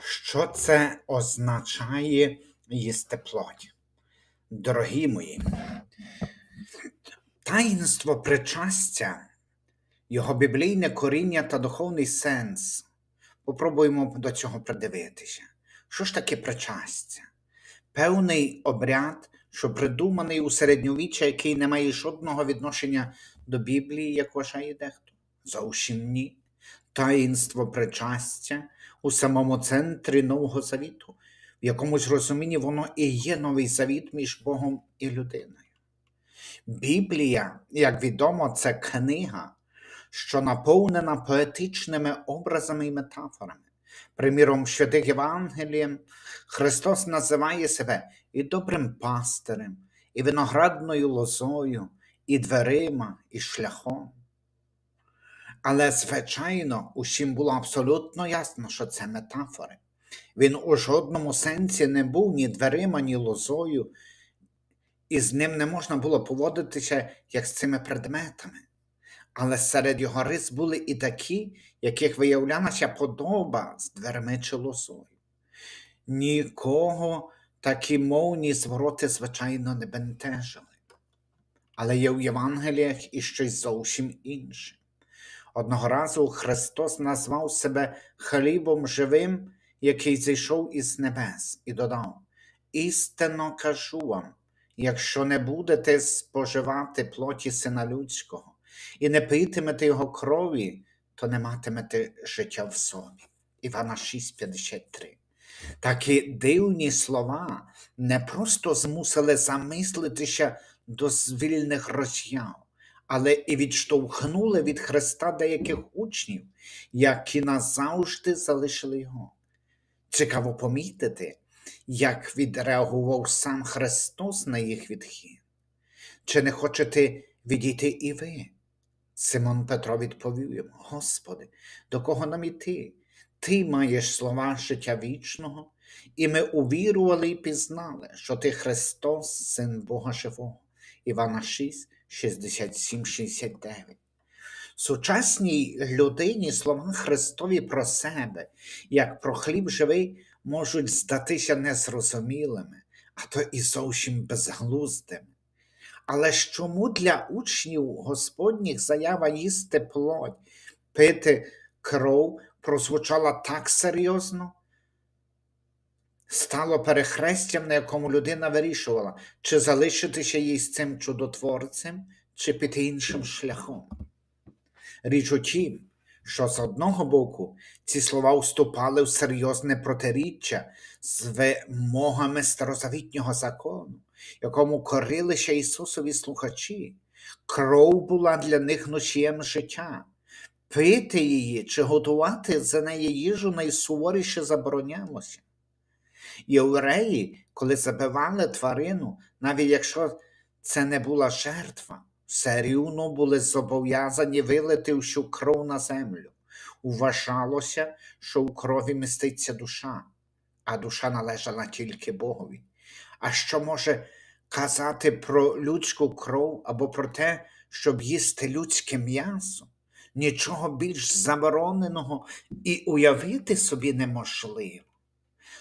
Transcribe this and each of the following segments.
Що це означає їсти плоть? Дорогі мої, таїнство причастя, його біблійне коріння та духовний сенс. Попробуємо до цього придивитися. Що ж таке причастя? Певний обряд, що придуманий у середньовіччя, який не має жодного відношення до Біблії, як вважає дехто. Зовсім ні. Таїнство причастя у самому центрі Нового Завіту, в якомусь розумінні воно і є новий завіт між Богом і людиною. Біблія, як відомо, це книга, що наповнена поетичними образами і метафорами. Приміром, святих Євангелієм Христос називає себе і добрим пастирем, і виноградною лозою, і дверима, і шляхом. Але, звичайно, усім було абсолютно ясно, що це метафори. Він у жодному сенсі не був ні дверима, ні лозою, і з ним не можна було поводитися як з цими предметами. Але серед його рис були і такі, яких виявлялася подоба з дверми чи лозою. Нікого такі мовні звороти, звичайно, не бентежили. Але є в Євангеліях і щось зовсім інше. Одного разу Христос назвав себе хлібом живим, який зійшов із небес, і додав: Істинно кажу вам, якщо не будете споживати плоті сина людського і не питимете його крові, то не матимете життя в собі. Івана 6,53. Такі дивні слова не просто змусили замислитися до звільних роз'яв, але і відштовхнули від Христа деяких учнів, які назавжди залишили його. Цікаво помітити, як відреагував сам Христос на їх відхід. Чи не хочете відійти і ви? Симон Петро відповів йому: Господи, до кого нам іти? Ти маєш слова життя вічного, і ми увірували і пізнали, що ти Христос, Син Бога Живого. Івана 6, 67, 69. Сучасній людині слова Христові про себе, як про хліб живий, можуть здатися незрозумілими, а то і зовсім безглуздими. Але ж чому для учнів Господніх заява їсти плоть, пити кров прозвучала так серйозно? Стало перехрестям, на якому людина вирішувала, чи залишитися їй з цим чудотворцем, чи піти іншим шляхом. Річ у тім, що з одного боку ці слова вступали в серйозне протиріччя з вимогами старозавітнього закону, якому корилися Ісусові слухачі. Кров була для них носієм життя. Пити її чи готувати за неї їжу найсуворіше заборонялося. Євреї, коли забивали тварину, навіть якщо це не була жертва, все рівно були зобов'язані вилити всю кров на землю. Вважалося, що у крові міститься душа, а душа належала тільки Богові. А що може казати про людську кров або про те, щоб їсти людське м'ясо? Нічого більш забороненого і уявити собі неможливо.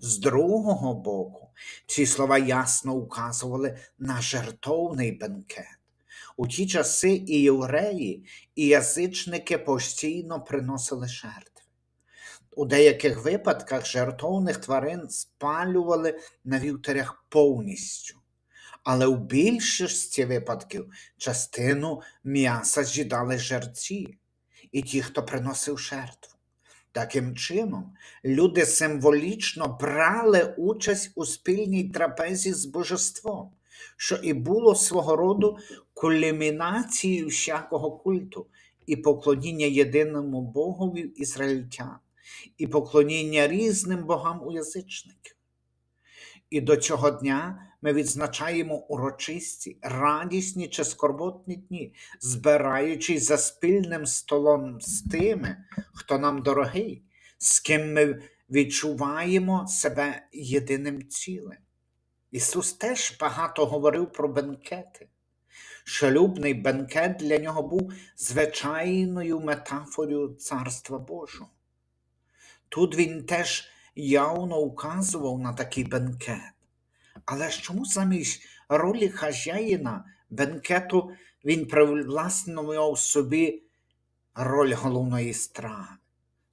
З другого боку, ці слова ясно указували на жертовний бенкет. У ті часи і євреї, і язичники постійно приносили жертви. У деяких випадках жертовних тварин спалювали на вівтарях повністю, але у більшості випадків частину м'яса з'їдали жерці і ті, хто приносив жертву. Таким чином, люди символічно брали участь у спільній трапезі з божеством, що і було свого роду кульмінацією всякого культу, і поклоніння єдиному Богові ізраїльтян, і поклоніння різним богам у язичників. І до цього дня ми відзначаємо урочисті, радісні чи скорботні дні, збираючись за спільним столом з тими, хто нам дорогий, з ким ми відчуваємо себе єдиним цілим. Ісус теж багато говорив про бенкети. Шлюбний бенкет для нього був звичайною метафорою Царства Божого. Тут він теж явно указував на такий бенкет. Але ж чому замість ролі хазяїна бенкету він привласнював собі роль головної страви?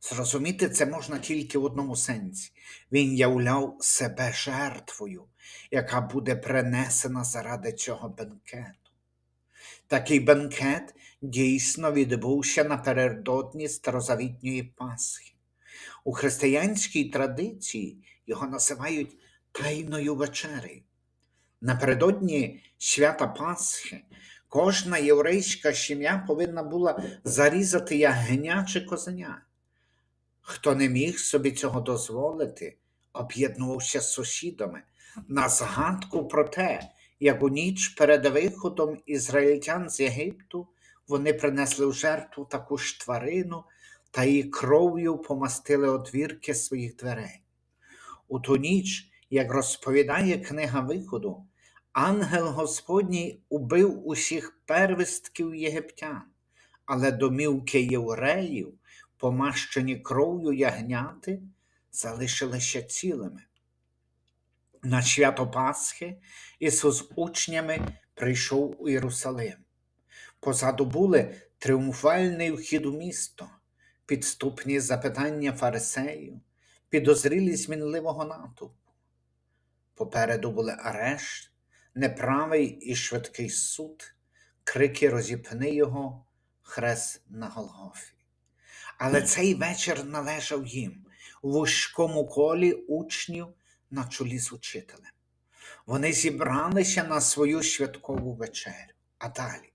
Зрозуміти це можна тільки в одному сенсі. Він являв себе жертвою, яка буде принесена заради цього бенкету. Такий бенкет дійсно відбувся напередодні старозавітньої Пасхи. У християнській традиції його називають Тайною вечерею. Напередодні свята Пасхи кожна єврейська сім'я повинна була зарізати ягня чи козеня. Хто не міг собі цього дозволити, об'єднувався з сусідами на згадку про те, як у ніч перед виходом ізраїльтян з Єгипту вони принесли в жертву таку ж тварину та її кров'ю помастили одвірки своїх дверей. У ту ніч, як розповідає книга виходу, ангел Господній убив усіх первістків єгиптян, але домівки євреїв, помащені кров'ю ягняти, залишилися цілими. На свято Пасхи Ісус учнями прийшов у Єрусалим. Позаду були тріумфальний вхід у місто, підступні запитання фарисеїв, підозрілість мінливого натовпу. Попереду були арешт, неправий і швидкий суд, крики розіпни його, хрест на Голгофі. Але цей вечір належав їм у вузькому колі учнів на чолі з учителем. Вони зібралися на свою святкову вечерю. А далі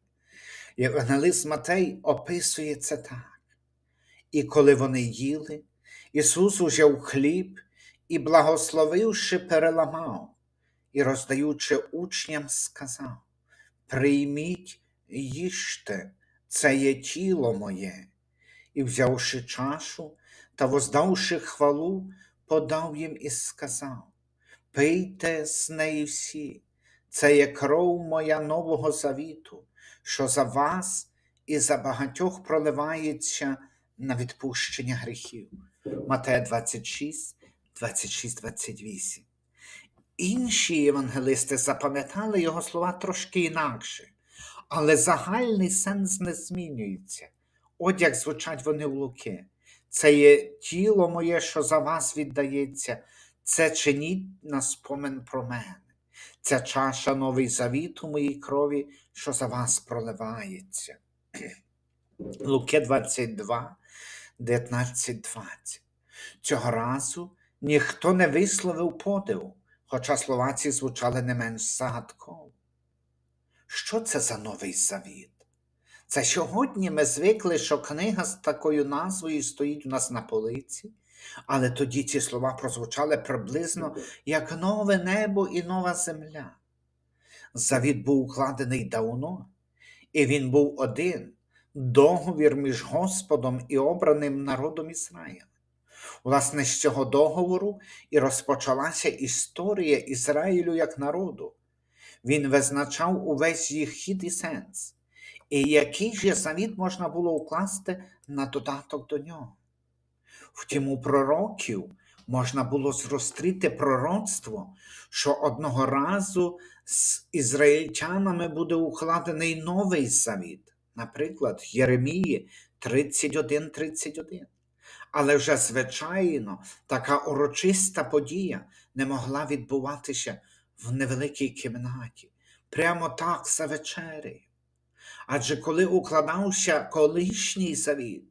Євангелист Матей описує це так. І коли вони їли, Ісус узяв хліб і, благословивши, переламав і, роздаючи учням, сказав: Прийміть, їжте, це є тіло моє. І, взявши чашу та воздавши хвалу, подав їм і сказав: Пийте з неї всі, це є кров моя нового завіту, що за вас і за багатьох проливається на відпущення гріхів. Матея 26, 26, 28. Інші євангелисти запам'ятали його слова трошки інакше, але загальний сенс не змінюється. От як звучать вони в Луки. Це є тіло моє, що за вас віддається, це чиніть на спомин про мене. Ця чаша новий завіт у моїй крові, що за вас проливається. Луки 22, 19, 20. Цього разу ніхто не висловив подиву, хоча словаці звучали не менш загадково. Що це за новий завіт? Це сьогодні ми звикли, що книга з такою назвою стоїть у нас на полиці, але тоді ці слова прозвучали приблизно як нове небо і нова земля. Завіт був укладений давно, і він був один договір між Господом і обраним народом Ізраїля. Власне, з цього договору і розпочалася історія Ізраїлю як народу. Він визначав увесь їх хід і сенс. І який же завіт можна було укласти на додаток до нього? Втім, у пророків можна було зростріти пророцтво, що одного разу з ізраїльтянами буде укладений новий завіт, наприклад, Єремії 31-31. Але вже, звичайно, така урочиста подія не могла відбуватися в невеликій кімнаті, прямо так за вечерею. Адже коли укладався колишній завіт,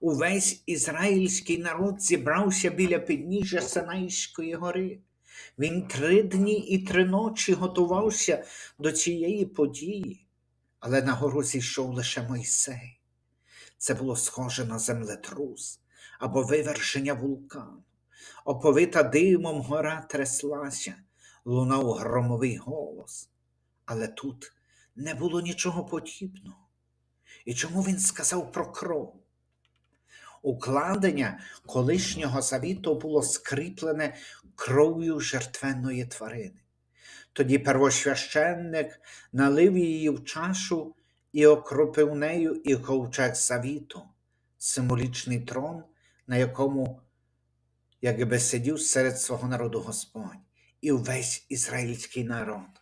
увесь ізраїльський народ зібрався біля підніжжя Синайської гори. Він три дні і три ночі готувався до цієї події, але на гору зійшов лише Мойсей. Це було схоже на землетрус або виверження вулкану. Оповита димом гора тряслася, лунав громовий голос. Але тут не було нічого подібного. І чому він сказав про кров? Укладення колишнього завіту було скріплене кров'ю жертвенної тварини. Тоді первосвященник налив її в чашу і окропив нею і ковчег завіту, символічний трон, на якому якби сидів серед свого народу Господь і увесь ізраїльський народ.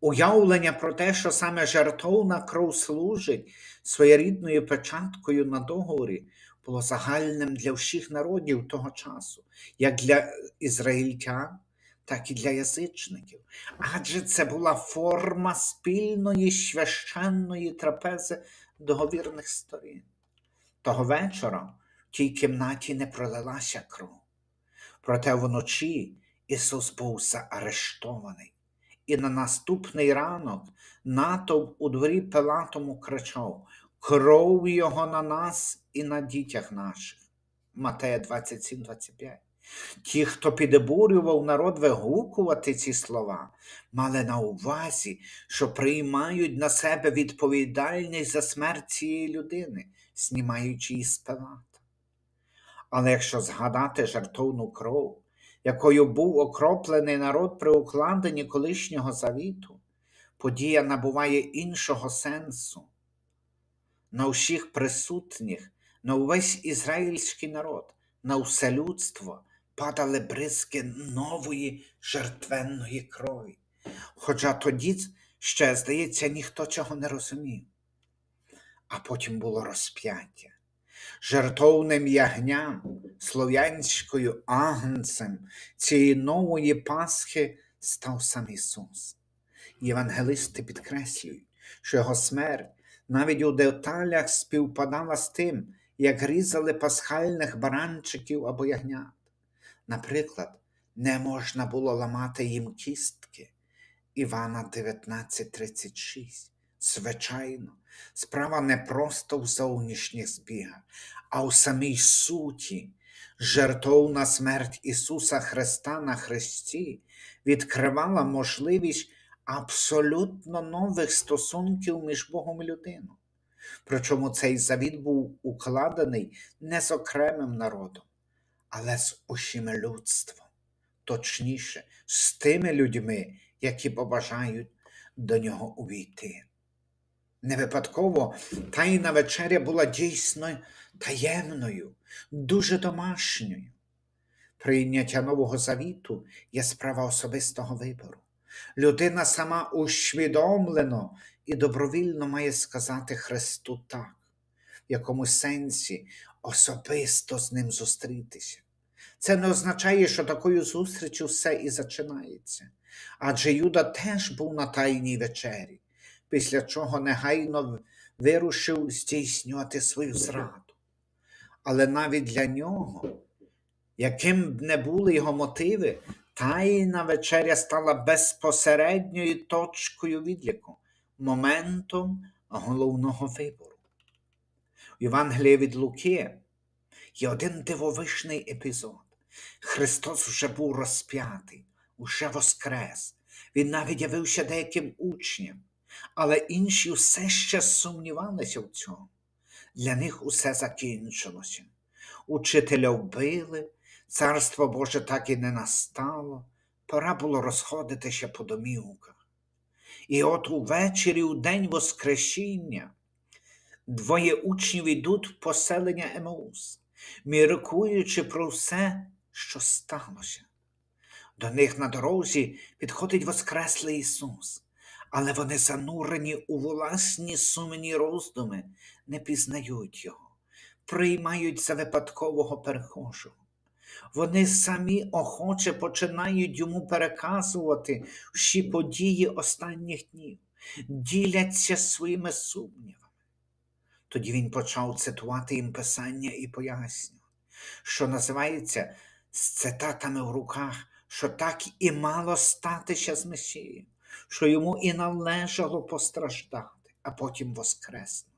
Уявлення про те, що саме жертовна кров служить своєрідною печаткою на договорі, було загальним для всіх народів того часу, як для ізраїльтян, так і для язичників. Адже це була форма спільної священної трапези договірних сторін. Того вечора тій кімнаті не пролилася кров. Проте вночі Ісус був заарештований. І на наступний ранок натовп у дворі Пилатому кричав: Кров Його на нас і на дітях наших. Матея 27, 25. Ті, хто підбурював народ вигукувати ці слова, мали на увазі, що приймають на себе відповідальність за смерть цієї людини, знімаючи її з Пилата. Але якщо згадати жартовну кров, якою був окроплений народ при укладенні колишнього завіту, подія набуває іншого сенсу. На всіх присутніх, на увесь ізраїльський народ, на все людство падали бризки нової жертвенної крові. Хоча тоді ще, здається, ніхто цього не розумів. А потім було розп'яття. Жертовним ягням, слов'янською агнцем цієї нової Пасхи став сам Ісус. Євангелисти підкреслюють, що його смерть навіть у деталях співпадала з тим, як різали пасхальних баранчиків або ягнят. Наприклад, не можна було ламати їм кістки. Івана 19:36. Звичайно, справа не просто в зовнішніх збігах, а у самій суті. Жертовна смерть Ісуса Христа на Христі відкривала можливість абсолютно нових стосунків між Богом і людиною. Причому цей завіт був укладений не з окремим народом, але з усім людством, точніше, з тими людьми, які побажають до нього увійти. Не випадково тайна вечеря була дійсно таємною, дуже домашньою. Прийняття Нового Завіту є справа особистого вибору. Людина сама усвідомлено і добровільно має сказати Христу так, в якомусь сенсі особисто з ним зустрітися. Це не означає, що такою зустрічю все і зачинається. Адже Юда теж був на тайній вечері, після чого негайно вирушив здійснювати свою зраду. Але навіть для нього, яким б не були його мотиви, тайна вечеря стала безпосередньою точкою відліку, моментом головного вибору. У Євангелії від Луки є один дивовижний епізод. Христос вже був розп'ятий, уже воскрес. Він навіть явився деяким учням, але інші все ще сумнівалися в цьому. Для них усе закінчилося. Учителя вбили, царство Боже так і не настало, пора було розходитися по домівках. І от увечері, у день Воскресіння, двоє учнів йдуть в поселення Емаус, міркуючи про все, що сталося. До них на дорозі підходить Воскреслий Ісус, але вони занурені у власні сумні роздуми, не пізнають Його, приймають за випадкового перехожого. Вони самі охоче починають йому переказувати всі події останніх днів, діляться своїми сумнівами. Тоді він почав цитувати їм писання і пояснювати, що називається з цитатами в руках, що так і мало статися з Месією, що йому і належало постраждати, а потім воскреснути.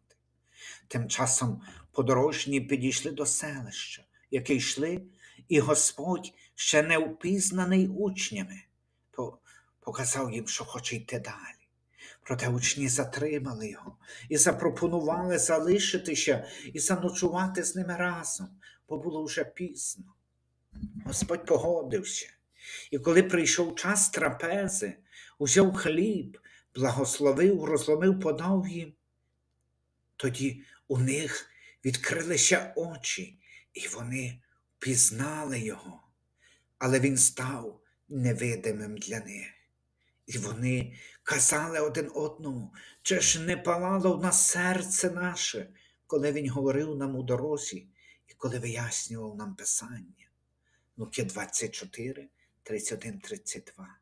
Тим часом подорожні підійшли до селища, яке йшли, і Господь, ще не впізнаний учнями, по- показав їм, що хоче йти далі. Проте учні затримали його і запропонували залишитися і заночувати з ними разом, бо було вже пізно. Господь погодився. І коли прийшов час трапези, узяв хліб, благословив, розломив, подав їм. Тоді у них відкрилися очі, і вони пізнали його. але він став невидимим для них. І вони казали один одному, чи ж не палало в нас серце наше, коли він говорив нам у дорозі і коли вияснював нам Писання. Луки 24, 31, 32.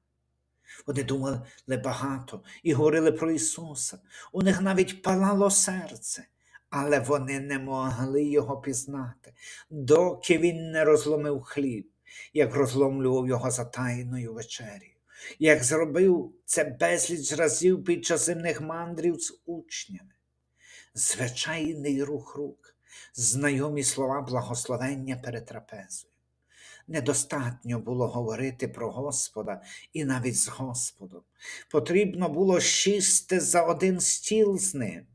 Вони думали багато і говорили про Ісуса. У них навіть палало серце, але вони не могли його пізнати, доки він не розломив хліб, як розломлював його за тайною вечерю, як зробив це безліч разів під час земних мандрів з учнями. Звичайний рух рук, знайомі слова благословення перед трапезою. Недостатньо було говорити про Господа і навіть з Господом. Потрібно було сісти за один стіл з ним.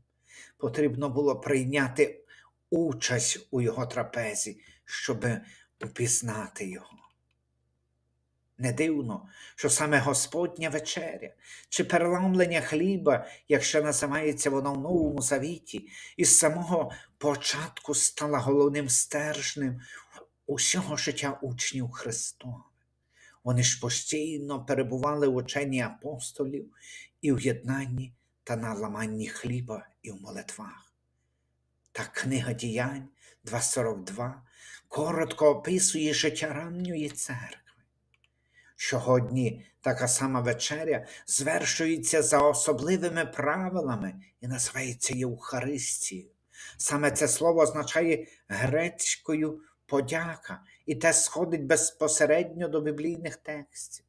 Потрібно було прийняти участь у його трапезі, щоб упізнати його. Не дивно, що саме Господня вечеря чи переламлення хліба, якщо називається воно в Новому Завіті, із самого початку стала головним стержнем усього життя учнів Христова. Вони ж постійно перебували в ученні апостолів і в єднанні та на ламанні хліба і в молитвах. Та книга діянь 2.42 коротко описує життя ранньої церкви. Сьогодні така сама вечеря звершується за особливими правилами і називається Євхаристією. Саме це слово означає грецькою подяка, і те сходить безпосередньо до біблійних текстів.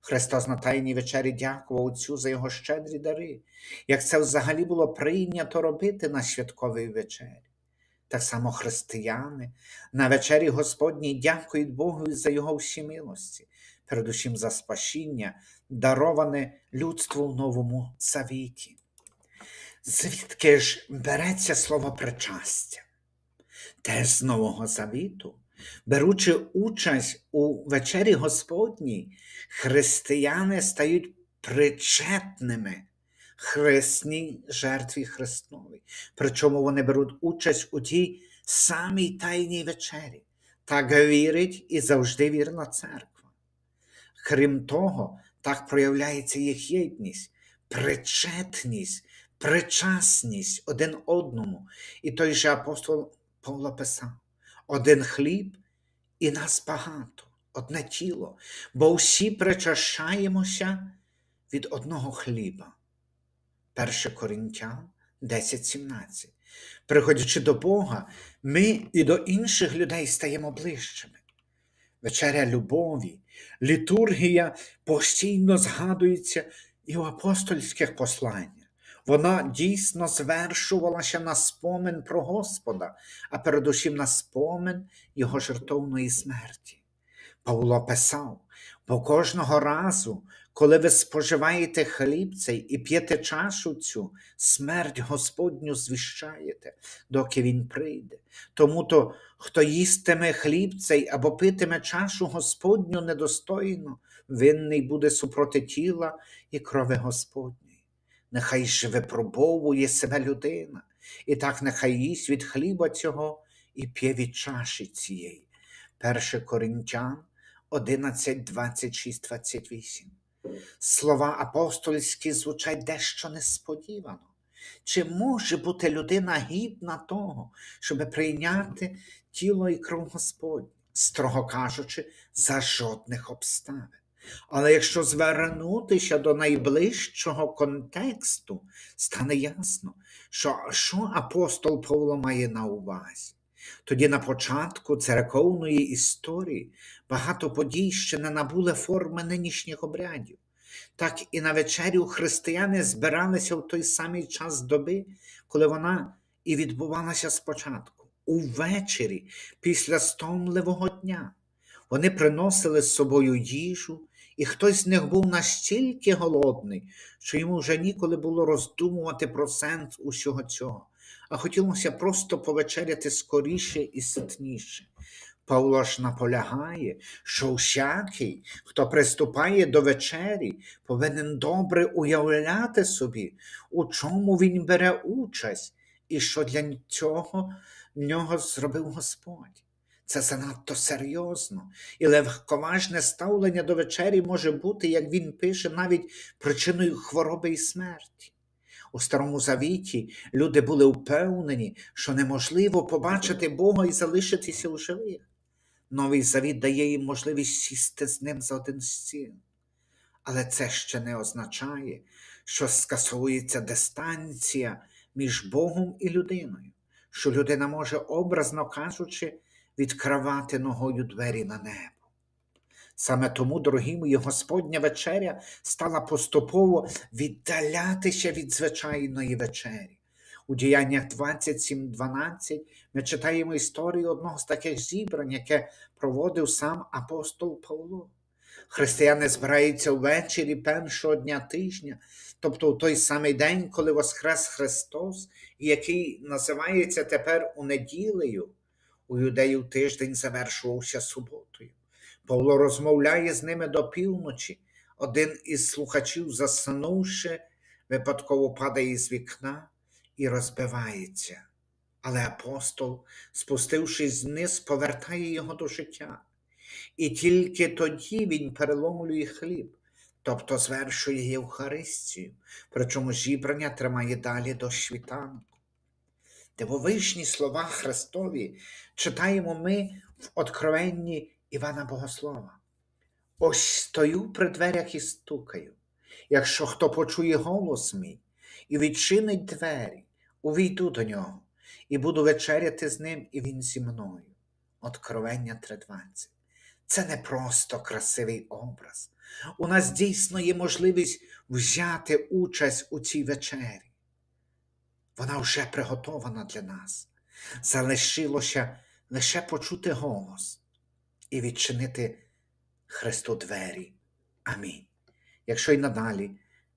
Христос на Тайній вечері дякував Отцю за його щедрі дари, як це взагалі було прийнято робити на святковій вечері. Так само християни на вечері Господній дякують Богу за його всі милості, передусім за спасіння, дароване людству в Новому Завіті. Звідки ж береться слово причастя? Теж з Нового Завіту, беручи участь у вечері Господній, християни стають причетними хресній жертві Христовій. Причому вони беруть участь у тій самій тайній вечері. Так вірить і завжди вірна церква. Крім того, так проявляється їх єдність, причетність, причасність один одному. І той же апостол Павло писав: один хліб і нас багато, одне тіло, бо всі причащаємося від одного хліба. 1 Коринтян 10.17. Приходячи до Бога, ми і до інших людей стаємо ближчими. Вечеря любові, літургія постійно згадується і в апостольських посланнях. Вона дійсно звершувалася на спомин про Господа, а передусім на спомин Його жертовної смерті. Павло писав, бо кожного разу, коли ви споживаєте хліб цей і п'єте чашу цю, смерть Господню звіщаєте, доки Він прийде. Тому то, хто їстиме хліб цей або питиме чашу Господню недостойно, винний буде супроти тіла і крови Господньої. Нехай же випробовує себе людина, і так нехай їсть від хліба цього і п'є від чаші цієї. 1 Коринтян 11, 26, 28. Слова апостольські звучать дещо несподівано. Чи може бути людина гідна того, щоб прийняти тіло і кров Господнє, строго кажучи, за жодних обставин? Але якщо звернутися до найближчого контексту, стане ясно, що, що апостол Павло має на увазі. Тоді на початку церковної історії багато подій ще не набули форми нинішніх обрядів. Так і на вечерю християни збиралися в той самий час доби, коли вона і відбувалася спочатку, увечері, після стомливого дня. Вони приносили з собою їжу, і хтось з них був настільки голодний, що йому вже ніколи було роздумувати про сенс усього цього, а хотілося просто повечеряти скоріше і ситніше. Павло ж наполягає, що всякий, хто приступає до вечері, повинен добре уявляти собі, у чому він бере участь і що для цього нього зробив Господь. Це занадто серйозно, і легковажне ставлення до вечері може бути, як він пише, навіть причиною хвороби і смерті. У Старому Завіті люди були впевнені, що неможливо побачити Бога і залишитися у живих. Новий Завіт дає їм можливість сісти з ним за один стіл. Але це ще не означає, що скасовується дистанція між Богом і людиною, що людина може, образно кажучи, відкривати ногою двері на небо. Саме тому, дорогі мої, Господня вечеря стала поступово віддалятися від звичайної вечері. У діяннях 27.12 ми читаємо історію одного з таких зібрань, яке проводив сам апостол Павло. Християни збираються ввечері першого дня тижня, тобто у той самий день, коли Воскрес Христос, який називається тепер у неділею. У юдеїв тиждень завершувався суботою. Павло розмовляє з ними до півночі. Один із слухачів, заснувши, випадково падає з вікна і розбивається. Але апостол, спустившись вниз, повертає його до життя. І тільки тоді він переломлює хліб, тобто звершує Євхаристію, причому зібрання тримає далі до світанку. Дивовижні слова Христові читаємо ми в Откровенні Івана Богослова. Ось стою при дверях і стукаю. Якщо хто почує голос мій і відчинить двері, увійду до нього і буду вечеряти з ним, і він зі мною. Откровення 3.20. Це не просто красивий образ. У нас дійсно є можливість взяти участь у цій вечері. Вона вже приготована для нас. Залишилося лише почути голос і відчинити Христу двері. Амінь. Якщо й надалі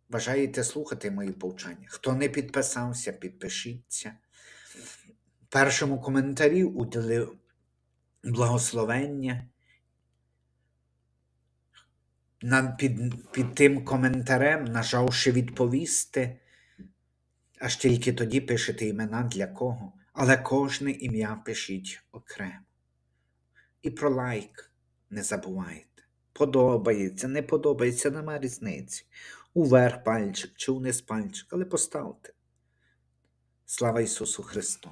бажаєте слухати мої повчання, хто не підписався, підпишіться. Першому коментарі уділив благословення. На, під, під тим коментарем, нажавши відповісти, аж тільки тоді пишете імена для кого, але кожне ім'я пишіть окремо. І про лайк не забувайте. Подобається, не подобається, нема різниці. Уверх пальчик чи униз пальчик, але поставте. Слава Ісусу Христу!